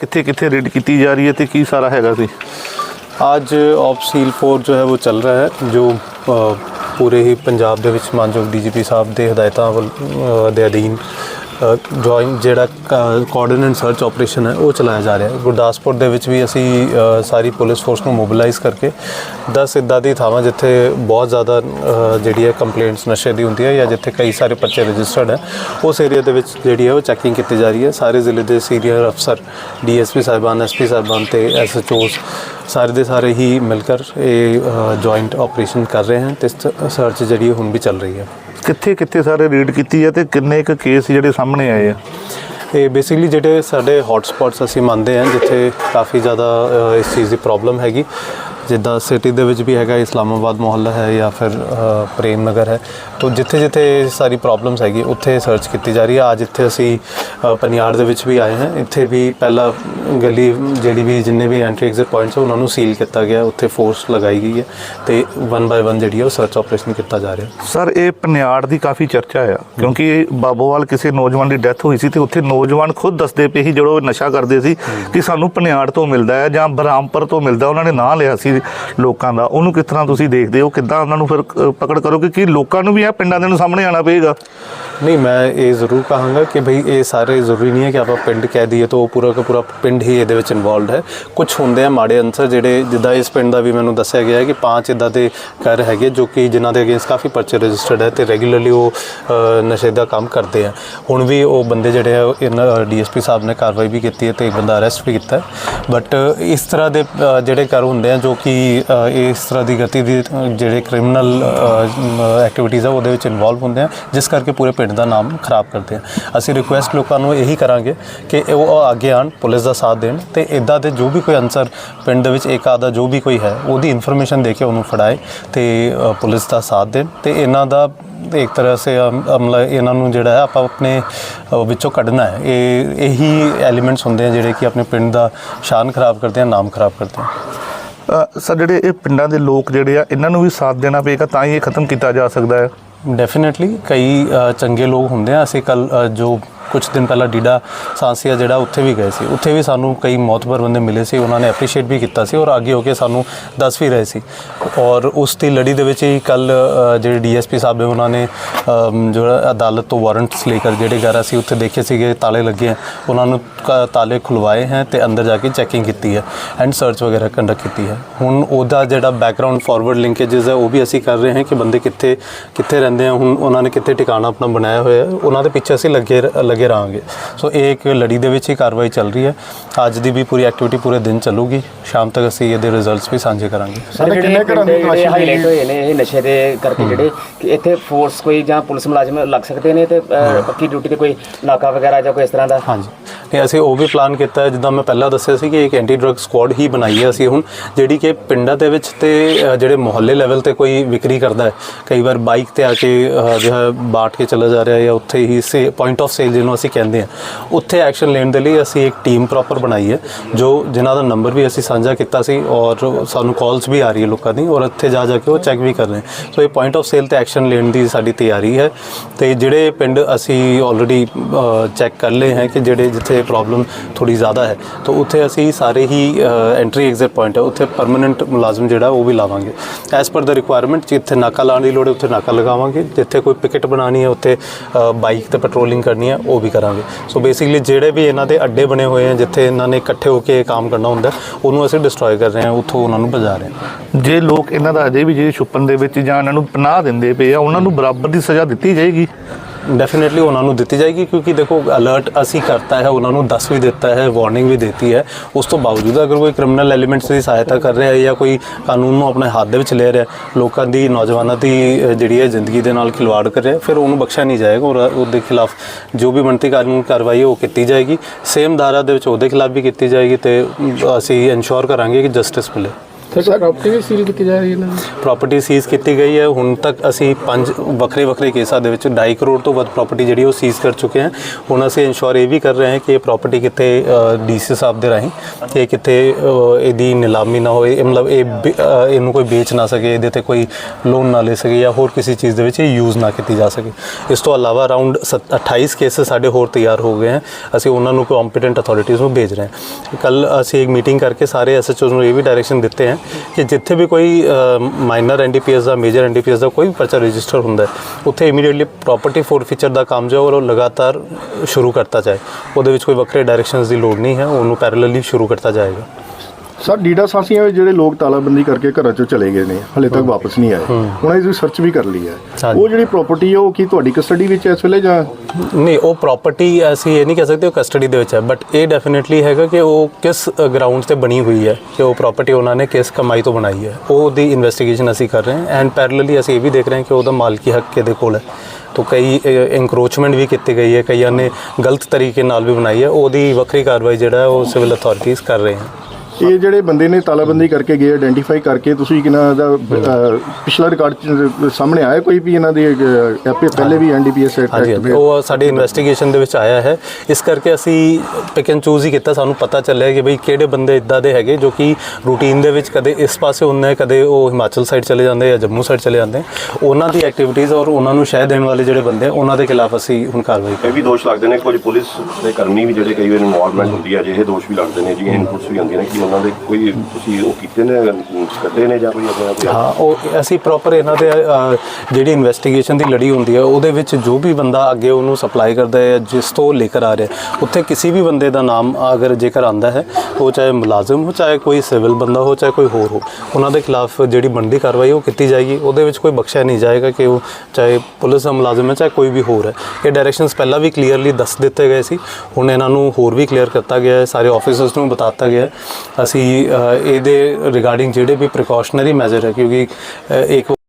ਕਿੱਥੇ ਕਿੱਥੇ ਰੇਡ ਕੀਤੀ ਜਾ ਰਹੀ ਹੈ ਤੇ ਕੀ ਸਾਰਾ ਹੈਗਾ ਸੀ? ਅੱਜ ਆਪਸੀਲ 4 ਜੋ ਹੈ ਉਹ ਚੱਲ ਰਿਹਾ ਹੈ ਜੋ ਅ, ਪੂਰੇ ਹੀ ਪੰਜਾਬ ਦੇ ਵਿੱਚ ਮਾਨਯੋਗ ਡੀਜੀਪੀ ਸਾਹਿਬ ਦੇ ਹਦਾਇਤਾਂ ਵੱਲ ਅ, ਦੇ ਅਧੀਨ ਜੁਆਇੰਟ ਜਿਹੜਾ ਕੋਆਰਡੀਨੇਟ ਸਰਚ ਆਪਰੇਸ਼ਨ ਹੈ, ਉਹ ਚਲਾਇਆ ਜਾ ਰਿਹਾ ਹੈ। ਗੁਰਦਾਸਪੁਰ ਦੇ ਵਿੱਚ ਵੀ ਅਸੀਂ ਸਾਰੀ ਪੁਲਿਸ ਫੋਰਸ ਨੂੰ ਮੋਬਿਲਾਈਜ਼ ਕਰਕੇ 10 ਇੱਦਾਂ ਦੀ ਥਾਵਾਂ ਜਿੱਥੇ ਬਹੁਤ ਜ਼ਿਆਦਾ ਜਿਹੜੀ ਹੈ ਕੰਪਲੇਂਟਸ ਨਸ਼ੇ ਦੀ ਹੁੰਦੀ ਹੈ ਜਾਂ ਜਿੱਥੇ ਕਈ ਸਾਰੇ ਪਰਚੇ ਰਜਿਸਟਰਡ ਹੈ, ਉਸ ਏਰੀਆ ਦੇ ਵਿੱਚ ਜਿਹੜੀ ਹੈ ਉਹ ਚੈਕਿੰਗ ਕੀਤੀ ਜਾ ਰਹੀ ਹੈ। ਸਾਰੇ ਜ਼ਿਲ੍ਹੇ ਦੇ ਸੀਨੀਅਰ ਅਫਸਰ ਡੀਐਸਪੀ ਸਾਹਿਬਾਨ ਐਸਪੀ ਸਾਹਿਬਾਨ ਤੇ ਐਸਐਚਓਸ ਸਾਰੇ ਦੇ ਸਾਰੇ ਹੀ ਮਿਲ ਕਰ ਇਹ ਜੁਆਇੰਟ ਆਪਰੇਸ਼ਨ ਕਰ ਰਹੇ ਹਨ ਤੇ ਸਰਚ ਜਿਹੜੀ ਹੁਣ ਵੀ ਚੱਲ ਰਹੀ ਹੈ। ਕਿੱਥੇ ਕਿੱਥੇ ਸਾਰੇ ਰੇਡ ਕੀਤੀ ਹੈ ਤੇ ਕਿੰਨੇ ਕੁ ਕੇਸ ਜਿਹੜੇ ਸਾਹਮਣੇ ਆਏ ਆ? ਇਹ ਬੇਸਿਕਲੀ ਜਿਹੜੇ ਸਾਡੇ ਹੌਟ ਸਪੌਟਸ ਅਸੀਂ ਮੰਨਦੇ ਹਾਂ ਜਿੱਥੇ ਕਾਫੀ ਜ਼ਿਆਦਾ ਇਸ ਚੀਜ਼ ਦੀ ਪ੍ਰੋਬਲਮ ਹੈਗੀ ਜਿੱਦਾਂ ਸਿਟੀ ਦੇ ਵਿੱਚ ਵੀ ਹੈਗਾ, ਇਸਲਾਮਾਬਾਦ ਮੁਹੱਲਾ ਹੈ ਜਾਂ ਫਿਰ ਪ੍ਰੇਮ ਨਗਰ ਹੈ, ਤੋਂ ਜਿੱਥੇ ਜਿੱਥੇ ਇਹ ਸਾਰੀ ਪ੍ਰੋਬਲਮਸ ਹੈਗੀ, ਉੱਥੇ ਸਰਚ ਕੀਤੀ ਜਾ ਰਹੀ ਹੈ। ਅੱਜ ਇੱਥੇ ਅਸੀਂ ਪਨਿਆੜ ਦੇ ਵਿੱਚ ਵੀ ਆਏ ਹਾਂ। ਇੱਥੇ ਵੀ ਪਹਿਲਾ ਗਲੀ ਜਿਹੜੀ ਵੀ ਜਿੰਨੇ ਵੀ ਐਂਟਰੀ ਐਗਜ਼ਿਟ ਪੁਆਇੰਟਸ ਉਹਨਾਂ ਨੂੰ ਸੀਲ ਕੀਤਾ ਗਿਆ, ਉੱਥੇ ਫੋਰਸ ਲਗਾਈ ਗਈ ਹੈ ਤੇ ਵਨ ਬਾਏ ਵਨ ਜਿਹੜੀ ਹੈ ਉਹ ਸਰਚ ਆਪਰੇਸ਼ਨ ਕੀਤਾ ਜਾ ਰਿਹਾ। ਸਰ ਇਹ ਪਨਿਆੜ ਦੀ ਕਾਫੀ ਚਰਚਾ ਆ, ਕਿਉਂਕਿ ਬਾਬੋਵਾਲ ਕਿਸੇ ਨੌਜਵਾਨ ਦੀ ਡੈਥ ਹੋਈ ਸੀ ਤੇ ਉੱਥੇ ਨੌਜਵਾਨ ਖੁਦ ਦੱਸਦੇ ਪਏ ਸੀ, ਜਦੋਂ ਨਸ਼ਾ ਕਰਦੇ ਸੀ, ਕਿ ਸਾਨੂੰ ਪਨਿਆੜ ਤੋਂ ਮਿਲਦਾ ਹੈ ਜਾਂ ਬਰਾਮਪੁਰ ਤੋਂ ਮਿਲਦਾ, ਉਹਨਾਂ ਨੇ ਨਾਂ ਲਿਆ ਸੀ। ਲੋਕਾਂ ਦਾ, ਉਹਨੂੰ ਕਿਸ ਤਰ੍ਹਾਂ ਤੁਸੀਂ ਦੇਖਦੇ ਹੋ? ਕਿੱਦਾਂ ਉਹਨਾਂ ਨੂੰ ਫਿਰ ਪਕੜ ਕਰੋਗੇ ਕਿ ਲੋਕਾਂ ਨੂੰ ਵੀ ਇਹ ਪਿੰਡਾਂ ਦੇ ਨੂੰ ਸਾਹਮਣੇ ਆਣਾ ਪਏਗਾ? ਨਹੀਂ, ਮੈਂ ਇਹ ਜ਼ਰੂਰ ਕਹਾਂਗਾ ਕਿ ਭਈ ਇਹ ਸਾਰੇ ਜ਼ਰੂਰੀ ਨਹੀਂ ਹੈ ਕਿ ਆਪਾਂ ਪਿੰਡ ਕਹਿ ਦਈਏ ਤਾਂ ਉਹ ਪੂਰਾ ਦਾ ਪੂਰਾ ਪਿੰਡ ਹੀ ਇਹਦੇ ਵਿੱਚ ਇਨਵੋਲਡ ਹੈ। ਕੁਝ ਹੁੰਦੇ ਆ ਮਾੜੇ ਅੰਸਰ ਜਿਹੜੇ, ਜਿੱਦਾਂ ਇਸ ਪਿੰਡ ਦਾ ਵੀ ਮੈਨੂੰ ਦੱਸਿਆ ਗਿਆ ਹੈ ਕਿ ਪੰਜ ਇਦਾਂ ਦੇ ਘਰ ਹੈਗੇ ਜੋ ਕਿ ਜਿਨ੍ਹਾਂ ਦੇ ਅਗੇਂਸਟ ਕਾਫੀ ਪਰਚੇ ਰਜਿਸਟਰਡ ਹੈ ਤੇ ਰੈਗੂਲਰਲੀ ਉਹ ਨਸ਼ੇ ਦਾ ਕੰਮ ਕਰਦੇ ਆ। ਹੁਣ ਵੀ ਉਹ ਬੰਦੇ ਜਿਹੜੇ ਆ, ਇਹਨਾਂ ਡੀਐਸਪੀ ਸਾਹਿਬ ਨੇ ਕਾਰਵਾਈ ਵੀ ਕੀਤੀ ਹੈ ਤੇ ਇੱਕ ਬੰਦਾ ਅਰੈਸਟ ਵੀ ਕੀਤਾ ਬਟ ਇਸ ਤਰ੍ਹਾਂ ਦੇ ਜਿਹੜੇ ਘਰ ਹੁੰਦੇ ਆ ਜੋ ਕਿ ਅ, ਇਸ ਤਰ੍ਹਾਂ ਦੀ ਗਤੀ ਦੀ ਜਿਹੜੇ ਕ੍ਰਿਮੀਨਲ ਐਕਟੀਵਿਟੀਜ਼ ਆ ਉਹਦੇ ਵਿੱਚ ਇਨਵੋਲਵ ਹੁੰਦੇ ਆ ਜਿਸ ਕਰਕੇ ਪੂਰੇ ਪਿੰਡ ਦਾ ਨਾਮ ਖਰਾਬ ਕਰਦੇ ਆ। ਅਸੀਂ ਰਿਕੁਐਸਟ ਲੋਕਾਂ ਨੂੰ ਇਹੀ ਕਰਾਂਗੇ ਕਿ ਉਹ ਅੱਗੇ ਆਣ ਪੁਲਿਸ ਦਾ ਸਾਥ ਦੇਣ ਤੇ ਇਦਾਂ ਦੇ ਜੋ ਵੀ ਕੋਈ ਅਨਸਰ ਪਿੰਡ ਦੇ ਵਿੱਚ ਇੱਕ ਆਦਾ ਜੋ ਵੀ ਕੋਈ ਹੈ ਉਹਦੀ ਇਨਫੋਰਮੇਸ਼ਨ ਦੇ ਕੇ ਉਹਨੂੰ ਫੜਾਏ ਤੇ ਪੁਲਿਸ ਦਾ ਸਾਥ ਦੇਣ ਤੇ ਇਹਨਾਂ ਦਾ ਇੱਕ ਤਰ੍ਹਾਂ ਸੇ ਅਮ- ਅਮਲਾ ਇਹਨਾਂ ਨੂੰ ਜਿਹੜਾ ਹੈ ਆਪਾਂ ਆਪਣੇ ਵਿੱਚੋਂ ਕੱਢਣਾ ਹੈ। ਇਹ ਇਹੀ ਐਲੀਮੈਂਟਸ ਹੁੰਦੇ ਆ ਜਿਹੜੇ ਕਿ ਆਪਣੇ ਪਿੰਡ ਦਾ ਸ਼ਾਨ ਖਰਾਬ ਕਰਦੇ ਆ ਨਾਮ ਖਰਾਬ ਕਰਦੇ ਆ। ਸਰ, ਜਿਹੜੇ ਇਹ ਪਿੰਡਾਂ ਦੇ ਲੋਕ ਜਿਹੜੇ ਆ, ਇਹਨਾਂ ਨੂੰ ਵੀ ਸਾਥ ਦੇਣਾ ਪਏਗਾ ਤਾਂ ਹੀ ਇਹ ਖਤਮ ਕੀਤਾ ਜਾ ਸਕਦਾ ਹੈ? ਡੈਫੀਨਿਟਲੀ ਕਈ ਚੰਗੇ ਲੋਕ ਹੁੰਦੇ ਆ। ਅਸੀਂ ਕੱਲ ਜੋ ਕੁਝ ਦਿਨ ਪਹਿਲਾਂ ਡੀਡਾ ਸਾਂਸੀਆ ਜਿਹੜਾ ਉੱਥੇ ਵੀ ਗਏ ਸੀ। ਉੱਥੇ ਵੀ ਸਾਨੂੰ ਕਈ ਮੌਤਬਰ ਬੰਦੇ ਮਿਲੇ ਸੀ। ਉਹਨਾਂ ਨੇ ਐਪਰੀਸ਼ੀਏਟ ਵੀ ਕੀਤਾ ਸੀ ਔਰ ਅੱਗੇ ਹੋ ਕੇ ਸਾਨੂੰ ਦੱਸ ਵੀ ਰਹੇ ਸੀ। ਔਰ ਉਸ ਦੀ ਲੜੀ ਦੇ ਵਿੱਚ ਹੀ ਕੱਲ ਜਿਹੜੇ ਡੀਐਸਪੀ ਸਾਹਿਬ ਨੇ ਉਹਨਾਂ ਨੇ ਜਿਹੜਾ ਅਦਾਲਤ ਤੋਂ ਵਾਰੰਟਸ ਲੈ ਕੇ ਜਿਹੜੇ ਘਰ ਅਸੀਂ ਉੱਥੇ ਦੇਖੇ ਸੀਗੇ, ਤਾਲੇ ਲੱਗੇ ਆ ਉਹਨਾਂ ਨੂੰ ਕ- ਤਾਲੇ ਖੁਲਵਾਏ ਹੈ ਤੇ ਅੰਦਰ ਜਾ ਕੇ ਚੈਕਿੰਗ ਕੀਤੀ ਹੈ ਐਂਡ ਸਰਚ ਵਗੈਰਾ ਕੰਡਕਟ ਕੀਤੀ ਹੈ। ਹੁਣ ਉਹਦਾ ਜਿਹੜਾ ਬੈਕਗ੍ਰਾਉਂਡ ਫਾਰਵਰਡ ਲਿੰਕੇजेस ਹੈ, ਉਹ ਵੀ ਅਸੀਂ ਕਰ ਰਹੇ ਹਾਂ ਕਿ ਬੰਦੇ ਕਿੱਥੇ ਕਿੱਥੇ ਰਹਿੰਦੇ ਆ। ਹੁਣ ਉਹਨਾਂ ਨੇ ਕਿੱਥੇ ਟਿਕਾਣਾ ਆਪਣਾ ਬਣਾਇਆ ਹੋਇਆ ਉਹਨਾਂ ਦੇ ਪਿੱਛੇ ਅਸੀਂ ਲੱਗੇ ਲੱਗੇ ਰਹਾਂਗੇ। ਸੋ ਇਹ ਇੱਕ ਲੜੀ ਦੇ ਵਿੱਚ ਹੀ ਕਾਰਵਾਈ ਚੱਲ ਰਹੀ ਹੈ। ਅੱਜ ਦੀ ਵੀ ਪੂਰੀ ਐਕਟੀਵਿਟੀ ਪੂਰੇ ਦਿਨ ਚੱਲੂਗੀ। ਸ਼ਾਮ ਤੱਕ ਅਸੀਂ ਇਹਦੇ ਰਿਜ਼ਲਟਸ ਵੀ ਸਾਂਝੇ ਕਰਾਂਗੇ। ਸਾਰੇ ਕਿੰਨੇ ਘਰਾਂ ਦੀ ਤਲਾਸ਼ੀ ਹਾਈਲਾਈਟ ਹੋਏ ਨੇ ਇਹ ਨਸ਼ੇ ਦੇ ਕਰਕੇ ਜਿਹੜੇ ਕਿ ਇੱਥੇ ਫੋਰਸ ਕੋਈ ਜਾਂ ਪੁਲਿਸ ਮੁਲਾਜ਼ਮ ਲੱਗ ਸਕਦੇ ਨੇ ਤੇ ਪੱਕੀ ਡਿਊਟੀ ਤੇ ਕੋਈ ਨਾਕਾ ਵਗੈਰਾ ਜਾਂ ਕੋਈ ਇਸ ਤਰ੍ਹਾਂ ਦਾ? ਹਾਂਜੀ। ਨਹੀਂ ਅਸੀਂ ਉਹ ਵੀ ਪਲਾਨ ਕੀਤਾ ਹੈ, ਜਿੱਦਾਂ ਮੈਂ ਪਹਿਲਾਂ ਦੱਸਿਆ ਸੀ ਕਿ ਇੱਕ ਐਂਟੀ ਡਰੱਗ ਸਕੁਆਡ ਹੀ ਬਣਾਈ ਹੈ ਅਸੀਂ ਹੁਣ, ਜਿਹੜੀ ਕਿ ਪਿੰਡਾਂ ਦੇ ਵਿੱਚ ਤੇ ਜਿਹੜੇ ਮੁਹੱਲੇ ਲੈਵਲ ਤੇ ਕੋਈ ਵਿਕਰੀ ਕਰਦਾ ਹੈ। ਕਈ ਵਾਰ ਬਾਈਕ ਤੇ ਆ ਕੇ ਜੋ ਹੈ ਬਾਟ ਕੇ ਚਲਾ ਜਾ ਰਿਹਾ ਜਾਂ ਉੱਥੇ ਹੀ ਸੇ ਪੁਆਇੰਟ ਆਫ ਸੇਲ ਜਿਹਨੂੰ ਅਸੀਂ ਕਹਿੰਦੇ ਹਾਂ। ਉੱਥੇ ਐਕਸ਼ਨ ਲੈਣ ਦੇ ਲਈ ਅਸੀਂ ਇੱਕ ਟੀਮ ਪ੍ਰੋਪਰ ਬਣਾਈ ਹੈ, ਜੋ ਜਿਨ੍ਹਾਂ ਦਾ ਨੰਬਰ ਵੀ ਅਸੀਂ ਸਾਂਝਾ ਕੀਤਾ ਸੀ ਔਰ ਸਾਨੂੰ ਕਾਲਸ ਵੀ ਆ ਰਹੀ ਹੈ ਲੋਕਾਂ ਦੀ ਔਰ ਉੱਥੇ ਜਾ ਜਾ ਕੇ ਉਹ ਚੈੱਕ ਵੀ ਕਰ ਰਹੇ ਸੋ ਇਹ ਪੁਆਇੰਟ ਆਫ ਸੇਲ ਤੇ ਐਕਸ਼ਨ ਲੈਣ ਦੀ ਸਾਡੀ ਤਿਆਰੀ ਹੈ ਤੇ ਜਿਹੜੇ ਪਿੰਡ ਅਸੀਂ ਆਲਰੇਡੀ ਚੈੱਕ ਕਰ ਲਏ ਹੈ ਕਿ ਜਿਹੜੇ ਜਿੱਥੇ ਪ੍ਰੋਬਲਮ ਥੋੜੀ ਜ਼ਿਆਦਾ ਹੈ। ਤਾਂ ਉੱਥੇ ਅਸੀਂ ਸਾਰੇ ਹੀ ਐਂਟਰੀ ਐਗਜ਼ਿਟ ਪੁਆਇੰਟ ਹੈ। ਉੱਥੇ ਪਰਮਨੈਂਟ ਮੁਲਾਜ਼ਮ ਜਿਹੜਾ, ਉਹ ਵੀ ਲਾਵਾਂਗੇ। ਐਸ ਪਰ ਦਾ ਰਿਕੁਆਇਰਮੈਂਟ ਜਿੱਥੇ ਨਾਕਾ ਲਾਉਣ ਦੀ ਲੋੜ ਹੈ, ਉੱਥੇ ਨਾਕਾ ਲਗਾਵਾਂਗੇ। ਜਿੱਥੇ ਕੋਈ ਪਿਕਟ ਬਣਾਉਣੀ ਹੈ, ਉੱਥੇ ਬਾਈਕ ਤੇ ਪੈਟਰੋਲਿੰਗ ਕਰਨੀ ਹੈ, ਉਹ ਵੀ ਕਰਾਂਗੇ। ਸੋ ਬੇਸਿਕਲੀ ਜਿਹੜੇ ਵੀ ਇਹਨਾਂ ਦੇ ਅੱਡੇ ਬਣੇ ਹੋਏ ਆ ਜਿੱਥੇ ਇਹਨਾਂ ਨੇ ਇਕੱਠੇ ਹੋ ਕੇ ਕੰਮ ਕਰਨਾ ਹੁੰਦਾ, ਉਹਨੂੰ ਅਸੀਂ ਡਿਸਟਰੋਏ ਕਰ ਰਹੇ ਹਾਂ, ਉੱਥੋਂ ਉਹਨਾਂ ਨੂੰ ਭਜਾ ਰਹੇ ਹਾਂ। ਜੇ ਲੋਕ ਇਹਨਾਂ ਦਾ ਅਜੇ ਵੀ ਜੇ ਛੁਪਣ ਦੇ ਵਿੱਚ ਜਾਂ ਇਹਨਾਂ ਨੂੰ ਪਨਾਹ ਦਿੰਦੇ ਪਏ ਆ, ਉਹਨਾਂ ਨੂੰ ਬਰਾਬਰ ਦੀ ਸਜ਼ਾ ਦਿੱਤੀ ਜਾਏਗੀ। ਡੈਫੀਨਿਟਲੀ ਉਹਨਾਂ ਨੂੰ ਦਿੱਤੀ ਜਾਏਗੀ ਕਿਉਂਕਿ ਦੇਖੋ ਅਲਰਟ ਅਸੀਂ ਕਰਤਾ ਹੈ, ਉਹਨਾਂ ਨੂੰ ਦੱਸ ਵੀ ਦਿੱਤਾ ਹੈ ਵਾਰਨਿੰਗ ਵੀ ਦਿੱਤੀ ਹੈ। ਉਸ ਤੋਂ ਬਾਵਜੂਦ ਅਗਰ ਕੋਈ ਕ੍ਰਿਮੀਨਲ ਐਲੀਮੈਂਟਸ ਦੀ ਸਹਾਇਤਾ ਕਰ ਰਿਹਾ ਹੈ ਜਾਂ ਕੋਈ ਕਾਨੂੰਨ ਨੂੰ ਆਪਣੇ ਹੱਥ ਦੇ ਵਿੱਚ ਲੈ ਰਿਹਾ ਲੋਕਾਂ ਦੀ, ਨੌਜਵਾਨਾਂ ਦੀ ਜਿਹੜੀ ਹੈ ਜ਼ਿੰਦਗੀ ਦੇ ਨਾਲ ਖਿਲਵਾੜ ਕਰ ਰਿਹਾ ਫਿਰ ਉਹਨੂੰ ਬਖਸ਼ਿਆ ਨਹੀਂ ਜਾਏਗਾ ਔਰ ਉਹਦੇ ਖਿਲਾਫ ਜੋ ਵੀ ਬਣਤੀ ਕਾਨੂੰਨ ਕਾਰਵਾਈ ਹੈ, ਉਹ ਕੀਤੀ ਜਾਏਗੀ। ਸੇਮ ਧਾਰਾ ਦੇ ਵਿੱਚ ਉਹਦੇ ਖਿਲਾਫ ਵੀ ਕੀਤੀ ਜਾਏਗੀ ਤੇ ਅਸੀਂ ਇਨਸ਼ੋਰ ਕਰਾਂਗੇ ਕਿ ਜਸਟਿਸ ਮਿਲੇ। ਸਰ ਪ੍ਰਾਪਰਟੀ ਵੀ ਸੀਲ ਕੀਤੀ ਜਾ ਰਹੀ ਹੈ ਦੀ ਪ੍ਰਾਪਰਟੀ ਸੀਜ਼ ਕੀਤੀ ਗਈ ਹੈ। ਹੁਣ ਤੱਕ ਅਸੀਂ ਪੰਜ ਵੱਖਰੇ ਵੱਖਰੇ ਕੇਸਾਂ ਦੇ ਵਿੱਚ 2.5 ਕਰੋੜ ਤੋਂ ਵੱਧ ਪ੍ਰਾਪਰਟੀ ਜਿਹੜੀ ਉਹ ਸੀਜ਼ ਕਰ ਚੁੱਕੇ ਹਾਂ। ਹੁਣ ਅਸੀਂ ਇਨਸ਼ੋਰ ਇਹ ਵੀ ਕਰ ਰਹੇ ਹਾਂ ਕਿ ਇਹ ਪ੍ਰਾਪਰਟੀ ਕਿਤੇ ਡੀਸੀ ਸਾਹਿਬ ਦੇ ਰਾਹੀਂ ਕਿ ਕਿਤੇ ਅ, ਇਹਦੀ ਨਿਲਾਮੀ ਨਾ ਹੋਏ ਇਹ ਮਤਲਬ ਇਹ ਅ, ਇਹਨੂੰ ਕੋਈ ਵੇਚ ਨਾ ਸਕੇ ਇਹਦੇ ਤੇ ਕੋਈ ਲੋਨ ਨਾ ਲੈ ਸਕੇ ਜਾਂ ਹੋਰ ਕਿਸੇ ਚੀਜ਼ ਦੇ ਵਿੱਚ ਇਹ ਯੂਜ਼ ਨਾ ਕੀਤੀ ਜਾ ਸਕੇ। ਇਸ ਤੋਂ ਇਲਾਵਾ ਅਰਾਊਂਡ 28 ਕੇसेस ਸਾਡੇ ਹੋਰ ਤਿਆਰ ਹੋ ਗਏ ਹਨ। ਅਸੀਂ ਉਹਨਾਂ ਨੂੰ ਕੰਪੀਟੈਂਟ ਅਥਾਰਟੀਜ਼ ਨੂੰ ਭੇਜ ਰਹੇ ਹਾਂ। ਕੱਲ ਅਸੀਂ ਇੱਕ ਮੀਟਿੰਗ ਕਰਕੇ ਸਾਰੇ ਐਸਐਚਓਜ਼ ਨੂੰ ਇਹ ਵੀ ਡਾਇਰੈਕਸ਼ਨ ਦਿੱਤੇ ਹਨ ਕਿ ਜਿੱਥੇ ਵੀ ਕੋਈ ਮਾਈਨਰ ਐਨਡੀਪੀਐਸ ਦਾ ਮੇਜਰ ਐਨਡੀਪੀਐਸ ਦਾ ਕੋਈ ਵੀ ਪਰਚਾ ਰਜਿਸਟਰ ਹੁੰਦਾ ਉੱਥੇ ਇਮੀਡੀਏਟਲੀ ਪ੍ਰਾਪਰਟੀ ਫੋਰਫੀਚਰ ਦਾ ਕੰਮ ਜੋ ਉਹ ਲਗਾਤਾਰ ਸ਼ੁਰੂ ਕਰਤਾ ਜਾਏ। ਉਹਦੇ ਵਿੱਚ ਕੋਈ ਵੱਖਰੇ ਡਾਇਰੈਕਸ਼ਨਸ ਦੀ ਲੋੜ ਨਹੀਂ ਹੈ, ਉਹਨੂੰ ਪੈਰਲਲੀ ਸ਼ੁਰੂ ਕਰਤਾ ਜਾਏਗਾ। ਸਰ ਡੀਡਾ ਸਾਸੀਆਂ ਜਿਹੜੇ ਲੋਕ ਤਾਲਾਬੰਦੀ ਕਰਕੇ ਘਰਾਂ ਚੋਂ ਚਲੇ ਗਏ ਨੇ ਹਲੇ ਤੱਕ ਵਾਪਸ ਨਹੀਂ ਆਏ। ਹੁਣ ਇਹਦੀ ਸਰਚ ਵੀ ਕਰ ਲਈ ਹੈ। ਉਹ ਜਿਹੜੀ ਪ੍ਰਾਪਰਟੀ ਹੈ ਉਹ ਕੀ ਤੁਹਾਡੀ ਕਸਟਡੀ ਵਿੱਚ ਹੈ ਇਸ ਵੇਲੇ ਜਾਂ? ਨਹੀਂ ਉਹ ਪ੍ਰਾਪਰਟੀ ਅਸੀਂ ਇਹ ਨਹੀਂ ਕਹਿ ਸਕਦੇ ਉਹ ਕਸਟਡੀ ਦੇ ਵਿੱਚ ਹੈ ਬਟ ਇਹ ਡੈਫੀਨਿਟਲੀ ਹੈਗਾ ਕਿ ਉਹ ਕਿਸ ਗਰਾਊਂਡ ਤੇ ਬਣੀ ਹੋਈ ਹੈ ਕਿ ਉਹ ਪ੍ਰਾਪਰਟੀ ਉਹਨਾਂ ਨੇ ਕਿਸ ਕਮਾਈ ਤੋਂ ਬਣਾਈ ਹੈ। ਉਹਦੀ ਇਨਵੈਸਟੀਗੇਸ਼ਨ ਅਸੀਂ ਕਰ ਰਹੇ ਹਾਂ ਐਂਡ ਪੈਰਲਲੀ ਅਸੀਂ ਇਹ ਵੀ ਦੇਖ ਰਹੇ ਹਾਂ ਕਿ ਉਹਦਾ ਮਾਲਕੀ ਹੱਕ ਕਿਹਦੇ ਕੋਲ ਹੈ। ਤਾਂ ਕਈ ਇਨਕਰੋਚਮੈਂਟ ਵੀ ਕੀਤੀ ਗਈ ਹੈ ਕਈਆਂ ਨੇ ਗਲਤ ਤਰੀਕੇ ਨਾਲ ਵੀ ਬਣਾਈ ਹੈ ਉਹਦੀ ਵੱਖਰੀ ਕਾਰਵਾਈ ਜਿਹੜਾ ਉਹ ਸਿਵਲ ਅਥਾਰਟੀਜ਼ ਕਰ ਰਹੇ ਹਨ। ਇਹ ਜਿਹੜੇ ਬੰਦੇ ਨੇ ਤਾਲਾਬੰਦੀ ਕਰਕੇ ਗਏ ਆਇਡੈਂਟੀਫਾਈ ਕਰਕੇ ਤੁਸੀਂ ਕਿਨਾਂ ਦਾ ਪਿਛਲਾ ਰਿਕਾਰਡ ਸਾਹਮਣੇ ਆਇਆ ਕੋਈ ਵੀ ਇਹਨਾਂ ਦੀ ਆਪੇ ਪਹਿਲੇ ਵੀ ਐਨਡੀਪੀਐਸ ਹਾਂਜੀ ਹਾਂਜੀ ਉਹ ਸਾਡੀ ਇਨਵੈਸਟੀਗੇਸ਼ਨ ਦੇ ਵਿੱਚ ਆਇਆ ਹੈ। ਇਸ ਕਰਕੇ ਅਸੀਂ ਪਿਕ ਐਂਡ ਚੂਜ਼ ਹੀ ਕੀਤਾ ਸਾਨੂੰ ਪਤਾ ਚੱਲਿਆ ਕਿ ਬਈ ਕਿਹੜੇ ਬੰਦੇ ਇਦਾਂ ਦੇ ਹੈਗੇ ਜੋ ਕਿ ਰੂਟੀਨ ਦੇ ਵਿੱਚ ਕਦੇ ਇਸ ਪਾਸੇ ਹੁੰਦੇ ਆ, ਕਦੇ ਉਹ ਹਿਮਾਚਲ ਸਾਈਡ ਚਲੇ ਜਾਂਦੇ ਜਾਂ ਜੰਮੂ ਸਾਈਡ ਚਲੇ ਜਾਂਦੇ ਉਹਨਾਂ ਦੀ ਐਕਟੀਵਿਟੀਜ਼ ਔਰ ਉਹਨਾਂ ਨੂੰ ਸ਼ਹਿ ਦੇਣ ਵਾਲੇ ਜਿਹੜੇ ਬੰਦੇ ਆ, ਉਹਨਾਂ ਦੇ ਖਿਲਾਫ ਅਸੀਂ ਹੁਣ ਕਾਰਵਾਈ ਇਹ ਵੀ ਦੋਸ਼ ਲੱਗਦੇ ਨੇ ਕੁਝ ਪੁਲਿਸ ਦੇ ਕਰਮੀ ਵੀ ਜਿਹੜੇ ਕਈ ਵਾਰ ਇਨਵੋਲਵਮੈਂਟ ਹੁੰਦੀ ਹੈ ਜਿਹੇ ਦੋਸ਼ ਵੀ ਲੱਗਦੇ ਨੇ ਜੀ ਇਨਪੁਟਸ ਵੀ ਆਉਂਦੀਆਂ ਨੇ ਕਿ ਉਹਨਾਂ ਦੇ ਕੋਈ ਤੁਸੀਂ ਉਹ ਕੀਤੇ ਨੇ ਕੱਢੇ ਨੇ ਜਾਂ ਕੋਈ ਆਪਣੇ ਆਪ ਹਾਂ ਉਹ ਅਸੀਂ ਪ੍ਰੋਪਰ ਇਹਨਾਂ ਦੇ ਅ, ਜਿਹੜੀ ਇਨਵੈਸਟੀਗੇਸ਼ਨ ਦੀ ਲੜੀ ਹੁੰਦੀ ਹੈ ਉਹਦੇ ਵਿੱਚ ਜੋ ਵੀ ਬੰਦਾ ਅੱਗੇ ਉਹਨੂੰ ਸਪਲਾਈ ਕਰਦਾ ਹੈ ਜਿਸ ਤੋਂ ਲੈ ਕੇ ਆ ਰਿਹਾ ਉੱਥੇ ਕਿਸੇ ਵੀ ਬੰਦੇ ਦਾ ਨਾਮ ਅਗਰ ਜੇਕਰ ਆਂਦਾ ਹੈ ਉਹ ਚਾਹੇ ਮੁਲਾਜ਼ਮ ਹੋ ਚਾਹੇ ਕੋਈ ਸਿਵਲ ਬੰਦਾ ਹੋ ਚਾਹੇ ਕੋਈ ਹੋਰ ਹੋ ਉਹਨਾਂ ਦੇ ਖਿਲਾਫ ਜਿਹੜੀ ਬਣਦੀ ਕਾਰਵਾਈ ਉਹ ਕੀਤੀ ਜਾਏਗੀ। ਉਹਦੇ ਵਿੱਚ ਕੋਈ ਬਖਸ਼ਿਆ ਨਹੀਂ ਜਾਏਗਾ ਕਿ ਉਹ ਚਾਹੇ ਪੁਲਿਸ ਦਾ ਮੁਲਾਜ਼ਮ ਹੈ ਚਾਹੇ ਕੋਈ ਵੀ ਹੋਰ ਹੈ। ਇਹ ਡਾਇਰੈਕਸ਼ਨਸ ਪਹਿਲਾਂ ਵੀ ਕਲੀਅਰਲੀ ਦੱਸ ਦਿੱਤੇ ਗਏ ਸੀ। ਹੁਣ ਇਹਨਾਂ ਨੂੰ ਹੋਰ ਵੀ ਕਲੀਅਰ ਕਰਤਾ ਗਿਆ ਹੈ ਸਾਰੇ ਆਫੀਸਰਸ ਨੂੰ ਬਤਾਤਾ ਗਿਆ ਹੈ। ਅਸੀਂ ਇਹਦੇ ਰਿਗਾਰਡਿੰਗ ਜਿਹੜੇ ਵੀ ਪ੍ਰੀਕਾਸ਼ਨਰੀ ਮੈਜਰ ਹੈ ਕਿਉਂਕਿ ਇੱਕ